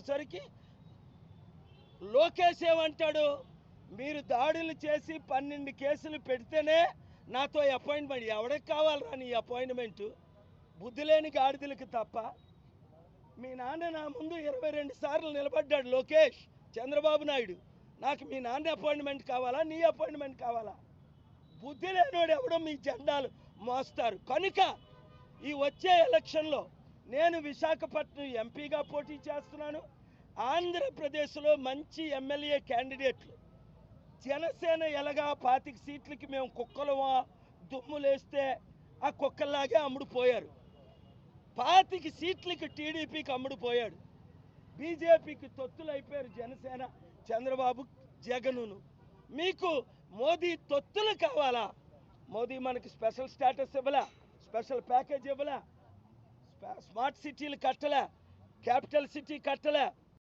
వచ్చేసరికి లోకేష్ ఏమంటాడు? మీరు దాడులు చేసి పన్నెండు కేసులు పెడితేనే నాతో అపాయింట్మెంట్ ఎవడికి కావాలరా నీ అపాయింట్మెంటు? బుద్ధి లేని గాడిదలకు తప్ప. మీ నాన్న నా ముందు ఇరవై రెండు సార్లు నిలబడ్డాడు లోకేష్ చంద్రబాబు నాయుడు. నాకు మీ నాన్న అపాయింట్మెంట్ కావాలా నీ అపాయింట్మెంట్ కావాలా? బుద్ధి లేనివాడు ఎవడో మీ జెండాలు మోస్తారు. కనుక ఈ వచ్చే ఎలక్షన్లో నేను విశాఖపట్నం ఎంపీగా పోటీ చేస్తున్నాను. ఆంధ్రప్రదేశ్లో మంచి ఎమ్మెల్యే క్యాండిడేట్లు. జనసేన ఎలాగా పాతిక సీట్లకి మేము కుక్కలమా దుమ్ములేస్తే ఆ కుక్కల్లాగే అమ్ముడుపోయారు. పాతిక సీట్లకి టీడీపీకి అమ్ముడుపోయాడు. బీజేపీకి తొత్తులు అయిపోయారు జనసేన చంద్రబాబు జగనును. మీకు మోదీ తొత్తులు కావాలా? మోదీ మనకి స్పెషల్ స్టేటస్ ఇవ్వలా? స్పెషల్ ప్యాకేజ్ ఇవ్వలా? ஸ்மார்ட் சிட்டியில் கட்டல. கேபிட்டல் சிட்டி கட்டல.